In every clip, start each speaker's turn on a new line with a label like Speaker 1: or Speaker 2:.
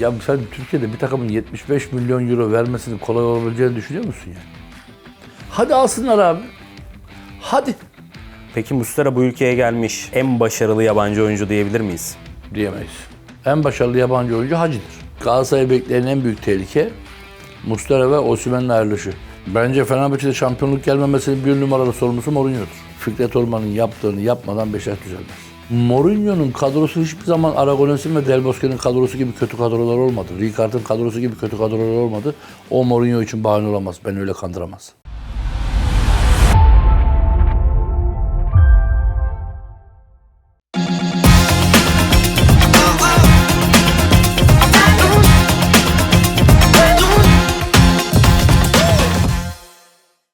Speaker 1: Ya sen Türkiye'de bir takımın 75 milyon euro vermesinin kolay olabileceğini düşünüyor musun yani? Hadi alsınlar abi. Hadi.
Speaker 2: Peki Mustera bu ülkeye gelmiş en başarılı yabancı oyuncu diyebilir miyiz?
Speaker 1: Diyemeyiz. En başarılı yabancı oyuncu Hacı'dır. Galatasaray'ı bekleyen en büyük tehlike Mustera ve Osimhen'in ayrılışı. Bence Fenerbahçe'de şampiyonluk gelmemesinin bir numaralı sorumlusu Mourinho'dur. Fikret Orman'ın yaptığını yapmadan Beşiktaş düzelmez. Mourinho'nun kadrosu hiçbir zaman Aragones'in ve Del Bosque'nin kadrosu gibi kötü kadrolar olmadı. Ricard'ın kadrosu gibi kötü kadrolar olmadı. O Mourinho için bahane olamaz. Beni öyle kandıramaz.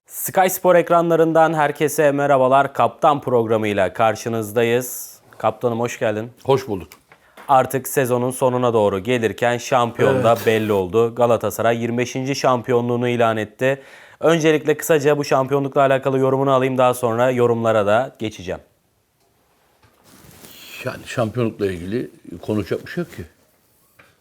Speaker 2: Sky Spor ekranlarından herkese merhabalar. Kaptan programıyla karşınızdayız. Kaptanım hoş geldin.
Speaker 1: Hoş bulduk.
Speaker 2: Artık sezonun sonuna doğru gelirken şampiyon da belli oldu. Galatasaray 25. şampiyonluğunu ilan etti. Öncelikle kısaca bu şampiyonlukla alakalı yorumunu alayım daha sonra yorumlara da geçeceğim.
Speaker 1: Yani şampiyonlukla ilgili konuşacak bir şey yok ki.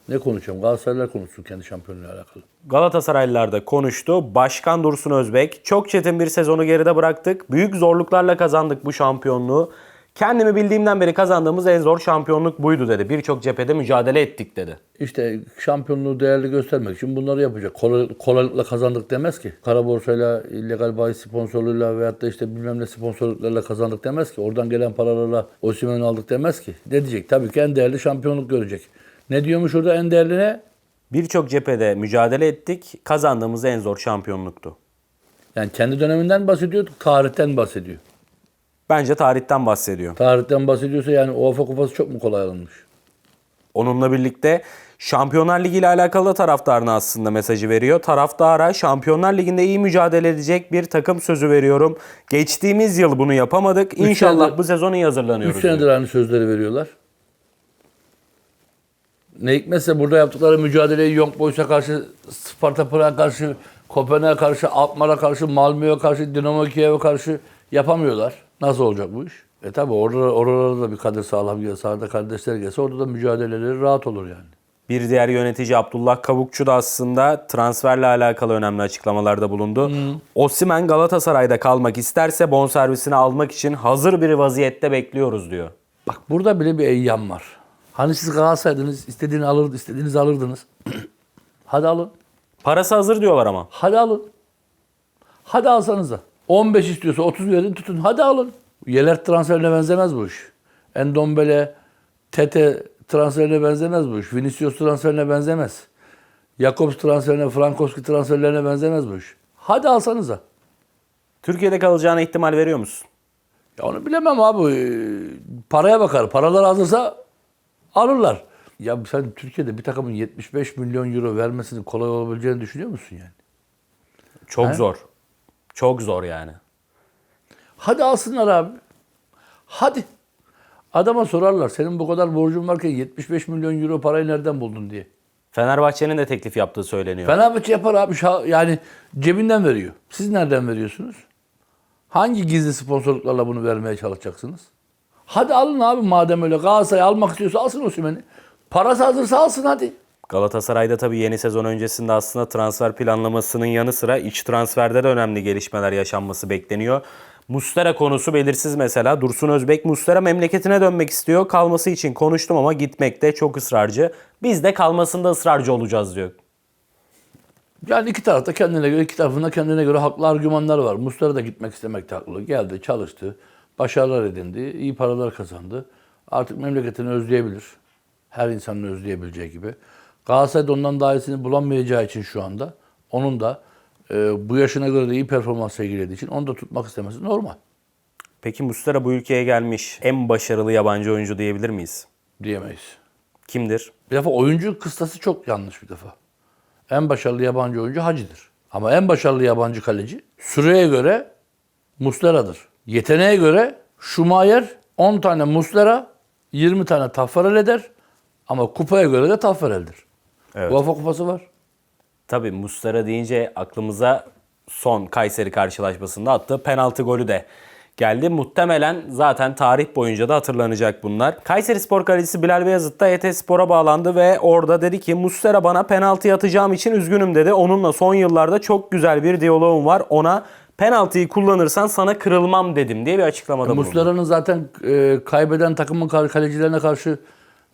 Speaker 1: Ne konuşacağım? Galatasaraylılar konuşsun kendi şampiyonluğuyla alakalı.
Speaker 2: Galatasaraylılar da konuştu. Başkan Dursun Özbek, çok çetin bir sezonu geride bıraktık. Büyük zorluklarla kazandık bu şampiyonluğu. Kendimi bildiğimden beri kazandığımız en zor şampiyonluk buydu dedi. Birçok cephede mücadele ettik dedi.
Speaker 1: İşte şampiyonluğu değerli göstermek için bunları yapacak. Kolay, kolaylıkla kazandık demez ki. Kara borsayla, illegal bahis sponsorluğuyla veyahut da işte bilmem ne sponsorluklarla kazandık demez ki. Oradan gelen paralarla Osimhen'i aldık demez ki. Ne diyecek? Tabii ki en değerli şampiyonluk görecek. Ne diyormuş orada en değerli ne?
Speaker 2: Birçok cephede mücadele ettik. Kazandığımız en zor şampiyonluktu.
Speaker 1: Yani kendi döneminden bahsediyor, tarihten bahsediyor.
Speaker 2: Bence tarihten bahsediyor.
Speaker 1: Tarihten bahsediyorsa yani UEFA kupası çok mu kolay alınmış?
Speaker 2: Onunla birlikte Şampiyonlar Ligi ile alakalı da taraftarına aslında mesajı veriyor. Taraftara Şampiyonlar Ligi'nde iyi mücadele edecek bir takım sözü veriyorum. Geçtiğimiz yıl bunu yapamadık. İnşallah
Speaker 1: senedir-
Speaker 2: bu sezon iyi hazırlanıyoruz.
Speaker 1: 3 senedir aynı sözleri veriyorlar. Ne hikmetse burada yaptıkları mücadeleyi Young Boys'a karşı, Sparta Prag'a karşı, Kopenhag'a karşı, Alkmaar'a karşı, Malmö'ye karşı, Dinamo Kiev'e karşı yapamıyorlar. Nasıl olacak bu iş? E tabi orada, oralarda da bir kader sağlam gelse, sahada kardeşler gelse orada da mücadeleleri rahat olur yani.
Speaker 2: Bir diğer yönetici Abdullah Kavukçu da aslında transferle alakalı önemli açıklamalarda bulundu. Osimhen Galatasaray'da kalmak isterse bonservisini almak için hazır bir vaziyette bekliyoruz diyor.
Speaker 1: Bak burada bile bir eyyam var. Hani siz Galatasaray'dınız, istediğini alır, istediğinizi alırdınız. Hadi alın.
Speaker 2: Parası hazır diyorlar ama.
Speaker 1: Hadi alın. Hadi alsanıza. 15 istiyorsa 30 verin tutun. Hadi alın. Yeler transferine benzemez bu iş. Endombele, Tete transferine benzemez bu iş. Vinicius transferine benzemez. Jakobs transferine, Frankowski transferlerine benzemez bu iş. Hadi alsanıza.
Speaker 2: Türkiye'de kalacağına ihtimal veriyor musun?
Speaker 1: Ya onu bilemem abi. Ee, Paraya bakar. Paralar hazırsa alırlar. Ya sen Türkiye'de bir takımın 75 milyon euro vermesinin kolay olabileceğini düşünüyor musun yani?
Speaker 2: Çok
Speaker 1: He?
Speaker 2: zor. Çok zor yani.
Speaker 1: Hadi alsınlar abi. Hadi. Adama sorarlar senin bu kadar borcun varken 75 milyon euro parayı nereden buldun diye.
Speaker 2: Fenerbahçe'nin de teklif yaptığı söyleniyor.
Speaker 1: Fenerbahçe yapar abi yani cebinden veriyor. Siz nereden veriyorsunuz? Hangi gizli sponsorluklarla bunu vermeye çalışacaksınız? Hadi alın abi madem öyle Galatasaray almak istiyorsa alsın Osimhen'i. Parası hazırsa alsın hadi.
Speaker 2: Galatasaray'da tabii yeni sezon öncesinde aslında transfer planlamasının yanı sıra iç transferde de önemli gelişmeler yaşanması bekleniyor. Mustera konusu belirsiz mesela. Dursun Özbek Mustera memleketine dönmek istiyor. Kalması için konuştum ama gitmekte çok ısrarcı. Biz de kalmasında ısrarcı olacağız diyor.
Speaker 1: Yani iki tarafta kendine göre, iki tarafında kendine göre haklı argümanlar var. Muslera da gitmek istemekte haklı. Geldi, çalıştı, başarılar edindi, iyi paralar kazandı. Artık memleketini özleyebilir. Her insanın özleyebileceği gibi. Galatasaray'da ondan daha iyisini bulamayacağı için şu anda onun da e, bu yaşına göre de iyi performans sergilediği için onu da tutmak istemesi normal
Speaker 2: Peki Mustera bu ülkeye gelmiş en başarılı yabancı oyuncu diyebilir miyiz?
Speaker 1: diyemeyiz.
Speaker 2: Kimdir?
Speaker 1: Bir defa oyuncu kıstası çok yanlış bir defa. En başarılı yabancı oyuncu Hacı'dır. Ama en başarılı yabancı kaleci süreye göre Muslera'dır. Yeteneğe göre Schumacher 10 tane Muslera, 20 tane Taffarel eder. Ama kupaya göre de Taffarel'dir.
Speaker 2: Evet.
Speaker 1: UEFA kupası var.
Speaker 2: Tabii Mustera deyince aklımıza son Kayseri karşılaşmasında attığı penaltı golü de geldi. Muhtemelen zaten tarih boyunca da hatırlanacak bunlar. Kayseri Spor kalecisi Bilal Beyazıt da ET Spor'a bağlandı ve orada dedi ki Muslera bana penaltı atacağım için üzgünüm dedi. Onunla son yıllarda çok güzel bir diyaloğum var. Ona penaltıyı kullanırsan sana kırılmam dedim diye bir açıklamada bulundu.
Speaker 1: Muslera'nın zaten e, kaybeden takımın kal- kalecilerine karşı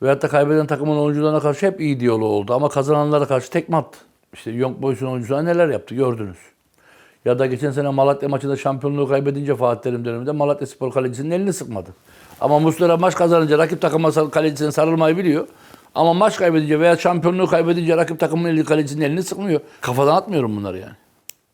Speaker 1: veyahut da kaybeden takımın oyuncularına karşı hep iyi diyaloğu oldu. Ama kazananlara karşı tekme attı. İşte Young Boys'un oyuncuları neler yaptı gördünüz. Ya da geçen sene Malatya maçında şampiyonluğu kaybedince Fatih Terim döneminde Malatya Spor kalecisinin elini sıkmadı. Ama Muslera maç kazanınca rakip takıma kalecisine sarılmayı biliyor. Ama maç kaybedince veya şampiyonluğu kaybedince rakip takımın eli kalecisinin elini sıkmıyor. Kafadan atmıyorum bunları yani.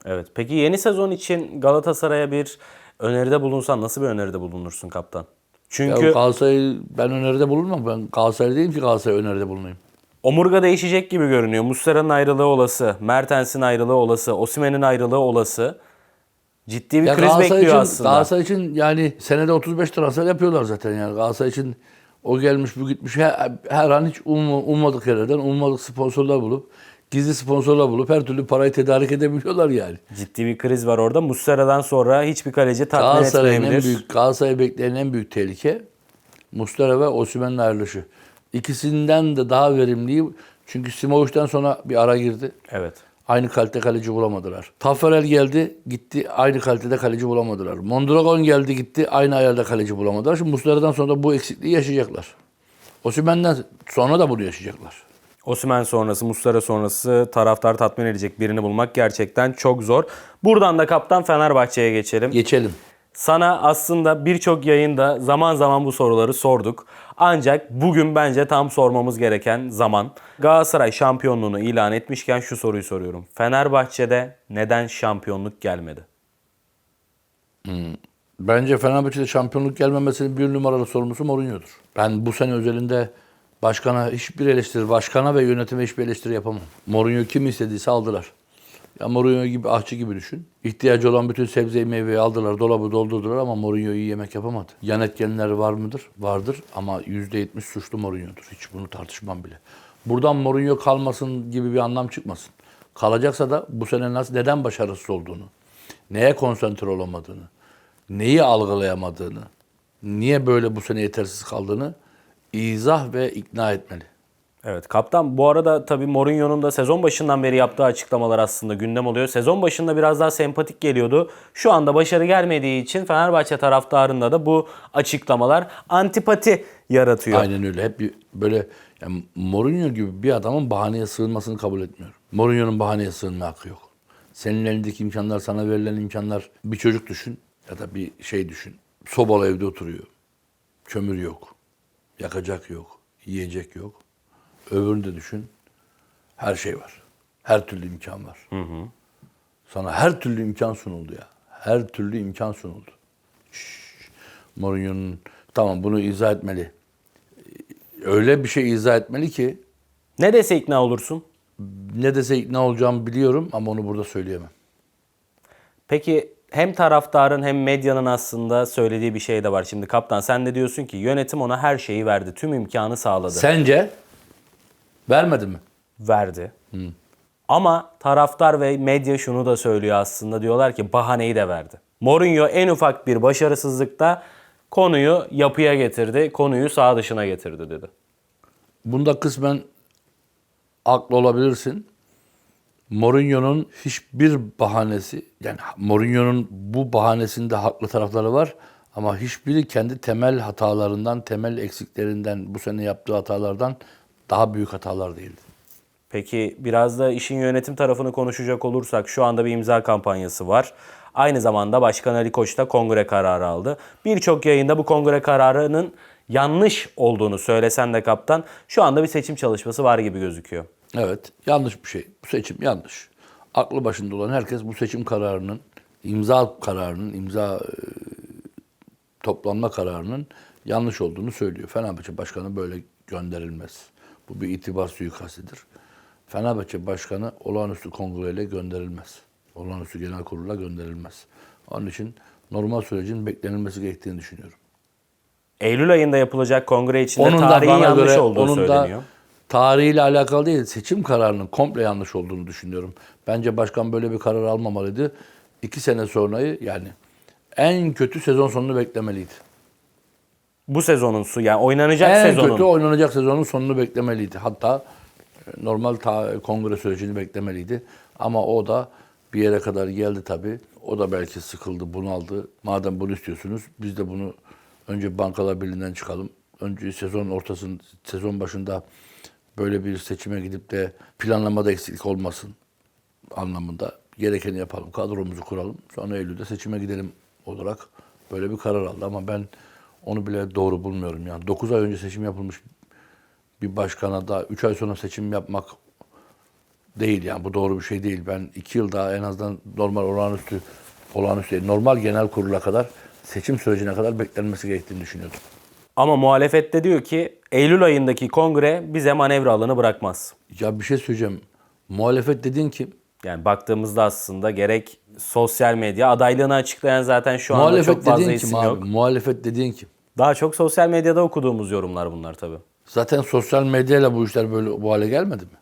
Speaker 2: Evet. Peki yeni sezon için Galatasaray'a bir öneride bulunsan nasıl bir öneride bulunursun kaptan?
Speaker 1: Ya
Speaker 2: Çünkü
Speaker 1: Galatasaray'ı ben öneride bulunmam. Ben Galatasaray değilim ki Galatasaray öneride bulunayım.
Speaker 2: omurga değişecek gibi görünüyor. Muslera'nın ayrılığı olası, Mertens'in ayrılığı olası, Osimhen'in ayrılığı olası. Ciddi bir
Speaker 1: Ya
Speaker 2: kriz
Speaker 1: Galatasaray
Speaker 2: bekliyor
Speaker 1: için,
Speaker 2: aslında.
Speaker 1: Galatasaray için yani senede 35 transfer yapıyorlar zaten yani. Galatasaray için o gelmiş bu gitmiş her, her an hiç um, ummadık yerlerden ummadık sponsorlar bulup gizli sponsorlar bulup her türlü parayı tedarik edebiliyorlar yani.
Speaker 2: Ciddi bir kriz var orada. Muslera'dan sonra hiçbir kaleci tatmin
Speaker 1: Galatasaray'ın en
Speaker 2: etmeyebilir.
Speaker 1: büyük Galatasaray bekleyen en büyük tehlike Muslera ve Osimhen'in ayrılışı. İkisinden de daha verimliyi çünkü Simoviç'ten sonra bir ara girdi.
Speaker 2: Evet.
Speaker 1: Aynı kalite kaleci bulamadılar. Taffarel geldi, gitti. Aynı kalitede kaleci bulamadılar. Mondragon geldi, gitti. Aynı ayarda kaleci bulamadılar. Şimdi Muslera'dan sonra da bu eksikliği yaşayacaklar. Osimhen'den sonra da bunu yaşayacaklar.
Speaker 2: Osimhen sonrası, Muslera sonrası taraftar tatmin edecek birini bulmak gerçekten çok zor. Buradan da kaptan Fenerbahçe'ye geçelim.
Speaker 1: Geçelim.
Speaker 2: Sana aslında birçok yayında zaman zaman bu soruları sorduk. Ancak bugün bence tam sormamız gereken zaman. Galatasaray şampiyonluğunu ilan etmişken şu soruyu soruyorum. Fenerbahçe'de neden şampiyonluk gelmedi?
Speaker 1: Bence Fenerbahçe'de şampiyonluk gelmemesinin bir numaralı sorumlusu Mourinho'dur. Ben bu sene özelinde başkana hiçbir eleştiri, başkana ve yönetime hiçbir eleştiri yapamam. Mourinho kim istediyse aldılar. Ya Mourinho gibi ahçı gibi düşün. İhtiyacı olan bütün sebzeyi meyveyi aldılar, dolabı doldurdular ama Mourinho iyi yemek yapamadı. Yan etkenler var mıdır? Vardır ama %70 suçlu Mourinho'dur. Hiç bunu tartışmam bile. Buradan Mourinho kalmasın gibi bir anlam çıkmasın. Kalacaksa da bu sene nasıl, neden başarısız olduğunu, neye konsantre olamadığını, neyi algılayamadığını, niye böyle bu sene yetersiz kaldığını izah ve ikna etmeli.
Speaker 2: Evet kaptan bu arada tabii Mourinho'nun da sezon başından beri yaptığı açıklamalar aslında gündem oluyor. Sezon başında biraz daha sempatik geliyordu. Şu anda başarı gelmediği için Fenerbahçe taraftarında da bu açıklamalar antipati yaratıyor.
Speaker 1: Aynen öyle. Hep bir böyle yani Mourinho gibi bir adamın bahaneye sığınmasını kabul etmiyorum. Mourinho'nun bahaneye sığınma hakkı yok. Senin elindeki imkanlar, sana verilen imkanlar bir çocuk düşün ya da bir şey düşün. Sobalı evde oturuyor. Kömür yok. Yakacak yok. Yiyecek yok. Öbürünü de düşün. Her şey var. Her türlü imkan var. Sana her türlü imkan sunuldu ya. Her türlü imkan sunuldu. Mourinho'nun tamam bunu izah etmeli. Öyle bir şey izah etmeli ki
Speaker 2: Ne dese ikna olursun?
Speaker 1: ne dese ikna olacağımı biliyorum ama onu burada söyleyemem.
Speaker 2: Peki hem taraftarın hem medyanın aslında söylediği bir şey de var. Şimdi kaptan sen de diyorsun ki yönetim ona her şeyi verdi. Tüm imkanı sağladı.
Speaker 1: Sence vermedi mi?
Speaker 2: verdi. Ama taraftar ve medya şunu da söylüyor aslında. Diyorlar ki bahaneyi de verdi. Mourinho en ufak bir başarısızlıkta konuyu yapıya getirdi. Konuyu sağ dışına getirdi dedi.
Speaker 1: Bunda kısmen haklı olabilirsin. Mourinho'nun hiçbir bahanesi, yani Mourinho'nun bu bahanesinde haklı tarafları var ama hiçbiri kendi temel hatalarından, temel eksiklerinden, bu sene yaptığı hatalardan daha büyük hatalar değildi.
Speaker 2: Peki biraz da işin yönetim tarafını konuşacak olursak şu anda bir imza kampanyası var. Aynı zamanda Başkan Ali Koç da kongre kararı aldı. Birçok yayında bu kongre kararının yanlış olduğunu söylesen de kaptan şu anda bir seçim çalışması var gibi gözüküyor.
Speaker 1: Evet, yanlış bir şey. Bu seçim yanlış. Aklı başında olan herkes bu seçim kararının, imza kararının, imza e, toplanma kararının yanlış olduğunu söylüyor. Fenerbahçe Başkanı böyle gönderilmez. Bu bir itibar suikastidir. Fenerbahçe Başkanı olağanüstü kongreyle gönderilmez. Olağanüstü genel kurula gönderilmez. Onun için normal sürecin beklenilmesi gerektiğini düşünüyorum.
Speaker 2: Eylül ayında yapılacak kongre içinde
Speaker 1: Onun
Speaker 2: tarihin yanlış
Speaker 1: göre
Speaker 2: olduğu
Speaker 1: onun
Speaker 2: söyleniyor.
Speaker 1: da tarihiyle alakalı değil, seçim kararının komple yanlış olduğunu düşünüyorum. Bence başkan böyle bir karar almamalıydı. İki sene sonrayı yani En kötü sezon sonunu beklemeliydi.
Speaker 2: Bu sezonun su yani oynanacak
Speaker 1: en
Speaker 2: sezonun.
Speaker 1: kötü oynanacak sezonun sonunu beklemeliydi. Hatta e, normal ta, kongre sürecini beklemeliydi. Ama o da bir yere kadar geldi tabii. O da belki sıkıldı, bunaldı. Madem bunu istiyorsunuz biz de bunu önce Bankalar Birliği'nden çıkalım. Önce sezon ortasında, sezon başında böyle bir seçime gidip de planlamada eksiklik olmasın anlamında gerekeni yapalım. Kadromuzu kuralım. Sonra Eylül'de seçime gidelim olarak böyle bir karar aldı. Ama ben onu bile doğru bulmuyorum. Yani 9 ay önce seçim yapılmış bir başkana da 3 ay sonra seçim yapmak değil yani bu doğru bir şey değil. Ben 2 yıl daha en azından normal olağanüstü olağanüstü normal genel kurula kadar seçim sürecine kadar beklenmesi gerektiğini düşünüyordum.
Speaker 2: Ama muhalefet de diyor ki Eylül ayındaki kongre bize manevra alanı bırakmaz.
Speaker 1: Ya bir şey söyleyeceğim. Muhalefet dediğin ki
Speaker 2: Yani baktığımızda aslında gerek sosyal medya adaylığını açıklayan zaten şu anda
Speaker 1: muhalefet
Speaker 2: çok fazla
Speaker 1: dediğin kim
Speaker 2: isim
Speaker 1: abi?
Speaker 2: yok.
Speaker 1: Muhalefet dediğin kim?
Speaker 2: Daha çok sosyal medyada okuduğumuz yorumlar bunlar tabii.
Speaker 1: Zaten sosyal medyayla bu işler böyle bu hale gelmedi mi?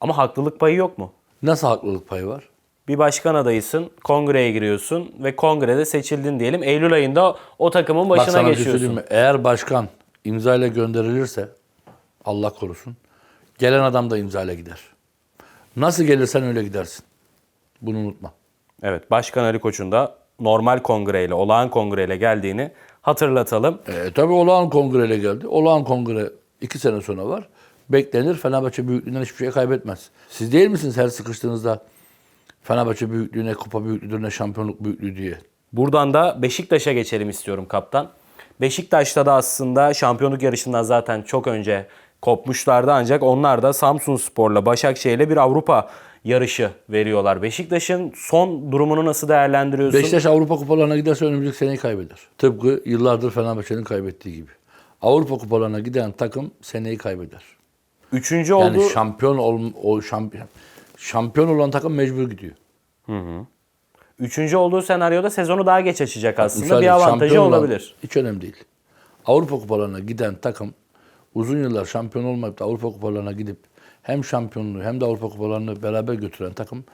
Speaker 2: Ama haklılık payı yok mu?
Speaker 1: Nasıl haklılık payı var?
Speaker 2: Bir başkan adayısın, kongreye giriyorsun ve kongrede seçildin diyelim. Eylül ayında o takımın
Speaker 1: Bak
Speaker 2: başına
Speaker 1: sana bir şey
Speaker 2: geçiyorsun.
Speaker 1: söyleyeyim mi? Eğer başkan imzayla gönderilirse Allah korusun gelen adam da imzayla gider. Nasıl gelirsen öyle gidersin. Bunu unutma.
Speaker 2: Evet, Başkan Ali Koç'un da normal kongreyle, olağan kongreyle geldiğini hatırlatalım.
Speaker 1: E, tabii olağan kongreyle geldi. Olağan kongre iki sene sonra var. Beklenir. Fenerbahçe büyüklüğünden hiçbir şey kaybetmez. Siz değil misiniz her sıkıştığınızda Fenerbahçe büyüklüğüne, kupa büyüklüğüne, şampiyonluk büyüklüğü diye.
Speaker 2: Buradan da Beşiktaş'a geçelim istiyorum kaptan. Beşiktaş'ta da aslında şampiyonluk yarışından zaten çok önce kopmuşlardı ancak onlar da Samsun Spor'la Başakşehir'le bir Avrupa yarışı veriyorlar. Beşiktaş'ın son durumunu nasıl değerlendiriyorsun?
Speaker 1: Beşiktaş Avrupa kupalarına giderse önümüzdeki seneyi kaybeder. Tıpkı yıllardır Fenerbahçe'nin kaybettiği gibi. Avrupa kupalarına giden takım seneyi kaybeder.
Speaker 2: Üçüncü
Speaker 1: Yani
Speaker 2: oldu.
Speaker 1: şampiyon ol, o şampiyon şampiyon olan takım mecbur gidiyor.
Speaker 2: Üçüncü olduğu senaryoda sezonu daha geç açacak aslında.
Speaker 1: Müsaade,
Speaker 2: bir avantajı
Speaker 1: olan-
Speaker 2: olabilir.
Speaker 1: hiç önemli değil. Avrupa kupalarına giden takım uzun yıllar şampiyon olmayıp da Avrupa kupalarına gidip hem şampiyonluğu hem de Avrupa kupalarını beraber götüren takım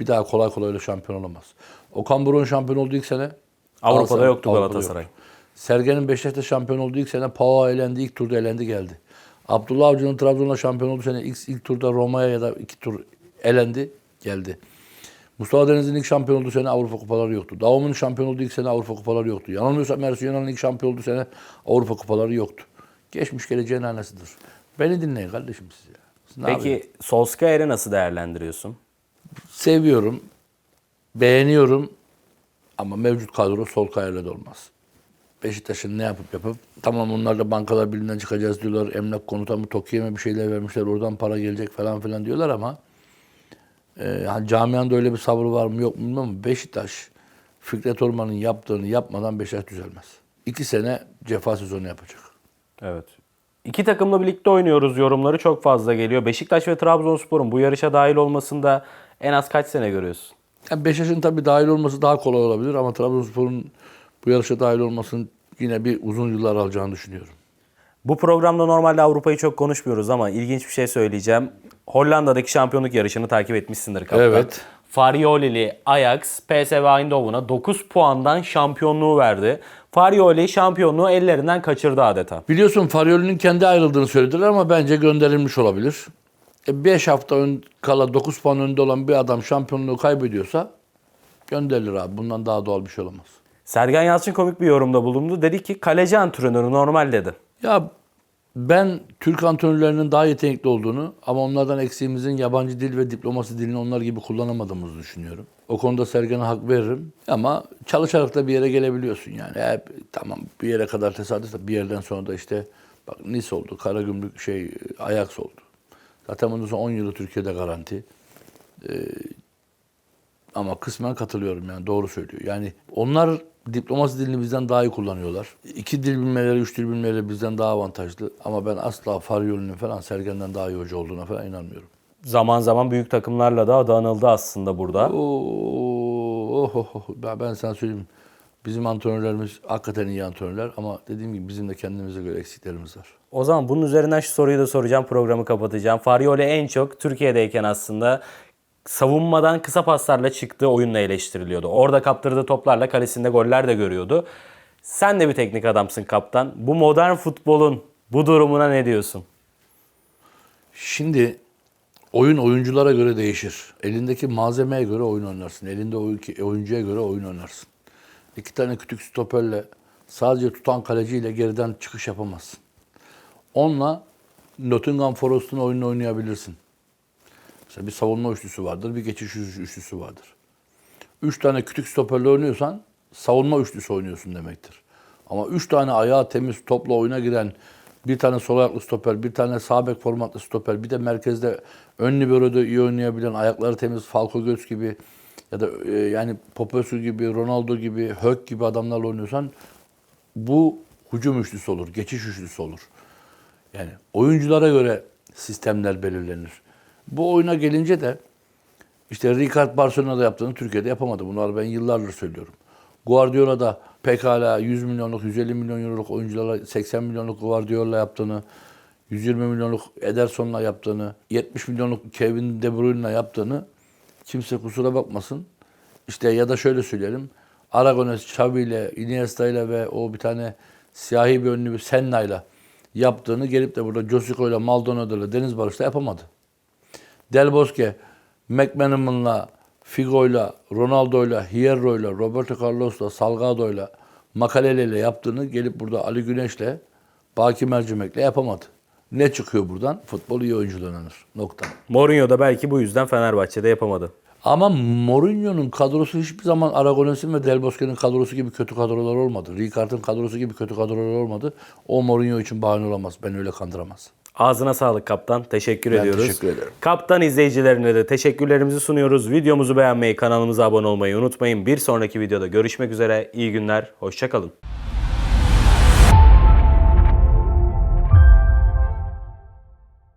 Speaker 1: bir daha kolay kolay öyle şampiyon olamaz. Okan Buruk'un şampiyon olduğu ilk sene
Speaker 2: Avrupa'da
Speaker 1: Galatasaray-
Speaker 2: yoktu Galatasaray.
Speaker 1: yoktu. Sergen'in Beşiktaş'ta şampiyon olduğu ilk sene Pau elendi, ilk turda elendi geldi. Abdullah Avcı'nın Trabzon'la şampiyon olduğu sene ilk, ilk turda Roma'ya ya da iki tur elendi, geldi. Mustafa Deniz'in ilk şampiyon olduğu sene Avrupa kupaları yoktu. Davum'un şampiyon olduğu ilk sene Avrupa kupaları yoktu. Yanılmıyorsam Ersun Yanal'ın ilk şampiyon olduğu sene Avrupa kupaları yoktu. Geçmiş geleceğin annesidir. Beni dinleyin kardeşim siz ya. Siz?
Speaker 2: Peki Solskjaer'i nasıl değerlendiriyorsun?
Speaker 1: Seviyorum, beğeniyorum ama mevcut kadro sol kayarla da olmaz. Beşiktaş'ın ne yapıp yapıp tamam onlar da bankalar birliğinden çıkacağız diyorlar. Emlak konuta mı Tokyo'ya mı bir şeyler vermişler oradan para gelecek falan filan diyorlar ama e, hani camianda öyle bir sabrı var mı yok mu bilmem ama Beşiktaş Fikret Orman'ın yaptığını yapmadan Beşiktaş düzelmez. İki sene cefa sezonu yapacak.
Speaker 2: Evet. İki takımla birlikte oynuyoruz yorumları çok fazla geliyor. Beşiktaş ve Trabzonspor'un bu yarışa dahil olmasında en az kaç sene görüyorsun?
Speaker 1: Yani Beşiktaş'ın tabii dahil olması daha kolay olabilir ama Trabzonspor'un bu yarışa dahil olmasının yine bir uzun yıllar alacağını düşünüyorum.
Speaker 2: Bu programda normalde Avrupa'yı çok konuşmuyoruz ama ilginç bir şey söyleyeceğim. Hollanda'daki şampiyonluk yarışını takip etmişsindir kaptan.
Speaker 1: Evet.
Speaker 2: Farioli'li Ajax PSV Eindhoven'a 9 puandan şampiyonluğu verdi. Farioli şampiyonluğu ellerinden kaçırdı adeta.
Speaker 1: Biliyorsun Farioli'nin kendi ayrıldığını söylediler ama bence gönderilmiş olabilir. 5 hafta ön, kala 9 puan önde olan bir adam şampiyonluğu kaybediyorsa gönderilir abi. Bundan daha doğal bir şey olamaz.
Speaker 2: Sergen Yalçın komik bir yorumda bulundu. Dedi ki kaleci antrenörü normal dedi.
Speaker 1: Ya ben Türk antrenörlerinin daha yetenekli olduğunu ama onlardan eksiğimizin yabancı dil ve diplomasi dilini onlar gibi kullanamadığımızı düşünüyorum. O konuda Sergen'e hak veririm ama çalışarak da bir yere gelebiliyorsun yani. Hep, tamam bir yere kadar tesadüf bir yerden sonra da işte bak Nice oldu, Karagümrük şey Ajax oldu. Zaten bundan sonra 10 yılı Türkiye'de garanti. Ee, ama kısmen katılıyorum yani doğru söylüyor. Yani onlar diplomasi dilini bizden daha iyi kullanıyorlar. İki dil bilmeleri, üç dil bilmeleri bizden daha avantajlı. Ama ben asla Faryoli'nin falan Sergen'den daha iyi hoca olduğuna falan inanmıyorum.
Speaker 2: Zaman zaman büyük takımlarla da adı anıldı aslında burada.
Speaker 1: Oo, oh, oh, oh. Ben, ben sana söyleyeyim. Bizim antrenörlerimiz hakikaten iyi antrenörler ama dediğim gibi bizim de kendimize göre eksiklerimiz var.
Speaker 2: O zaman bunun üzerinden şu soruyu da soracağım, programı kapatacağım. Farioli en çok Türkiye'deyken aslında savunmadan kısa paslarla çıktığı oyunla eleştiriliyordu. Orada kaptırdığı toplarla kalesinde goller de görüyordu. Sen de bir teknik adamsın kaptan. Bu modern futbolun bu durumuna ne diyorsun?
Speaker 1: Şimdi oyun oyunculara göre değişir. Elindeki malzemeye göre oyun oynarsın. Elinde oyun- oyuncuya göre oyun oynarsın. İki tane küçük stoperle sadece tutan kaleciyle geriden çıkış yapamazsın. Onunla Nottingham Forest'un oyununu oynayabilirsin. Mesela bir savunma üçlüsü vardır, bir geçiş üçlüsü vardır. Üç tane küçük stoperle oynuyorsan savunma üçlüsü oynuyorsun demektir. Ama üç tane ayağı temiz topla oyuna giren bir tane sol ayaklı stoper, bir tane sağ bek formatlı stoper, bir de merkezde ön libero'da iyi oynayabilen, ayakları temiz Falco Göz gibi ya da e, yani Popescu gibi, Ronaldo gibi, Hök gibi adamlarla oynuyorsan bu hücum üçlüsü olur, geçiş üçlüsü olur. Yani oyunculara göre sistemler belirlenir. Bu oyuna gelince de işte Ricard Barcelona'da yaptığını Türkiye'de yapamadı. Bunları ben yıllardır söylüyorum. Guardiola da pekala 100 milyonluk, 150 milyon euroluk oyuncularla 80 milyonluk Guardiola yaptığını, 120 milyonluk Ederson'la yaptığını, 70 milyonluk Kevin De Bruyne'la yaptığını kimse kusura bakmasın. İşte ya da şöyle söyleyelim. Aragones, Xavi ile, Iniesta ile ve o bir tane siyahi bir önlü bir Senna'yla yaptığını gelip de burada Josico ile Maldonado ile Deniz Barış'la yapamadı. Del Bosque, McManaman'la, Figo'yla, Ronaldo'yla, Hierro'yla, Roberto Carlos'la, Salgado'yla, Makalele'yle yaptığını gelip burada Ali Güneş'le, Baki Mercimek'le yapamadı. Ne çıkıyor buradan? Futbol iyi oyuncudan oynanır. Nokta.
Speaker 2: Mourinho da belki bu yüzden Fenerbahçe'de yapamadı.
Speaker 1: Ama Mourinho'nun kadrosu hiçbir zaman Aragones'in ve Del Bosque'nin kadrosu gibi kötü kadrolar olmadı. Ricard'ın kadrosu gibi kötü kadrolar olmadı. O Mourinho için bahane olamaz. Ben öyle kandıramaz.
Speaker 2: Ağzına sağlık kaptan. Teşekkür
Speaker 1: Ben
Speaker 2: ediyoruz.
Speaker 1: teşekkür ederim.
Speaker 2: Kaptan izleyicilerine de teşekkürlerimizi sunuyoruz. Videomuzu beğenmeyi, kanalımıza abone olmayı unutmayın. Bir sonraki videoda görüşmek üzere. İyi günler, hoşçakalın.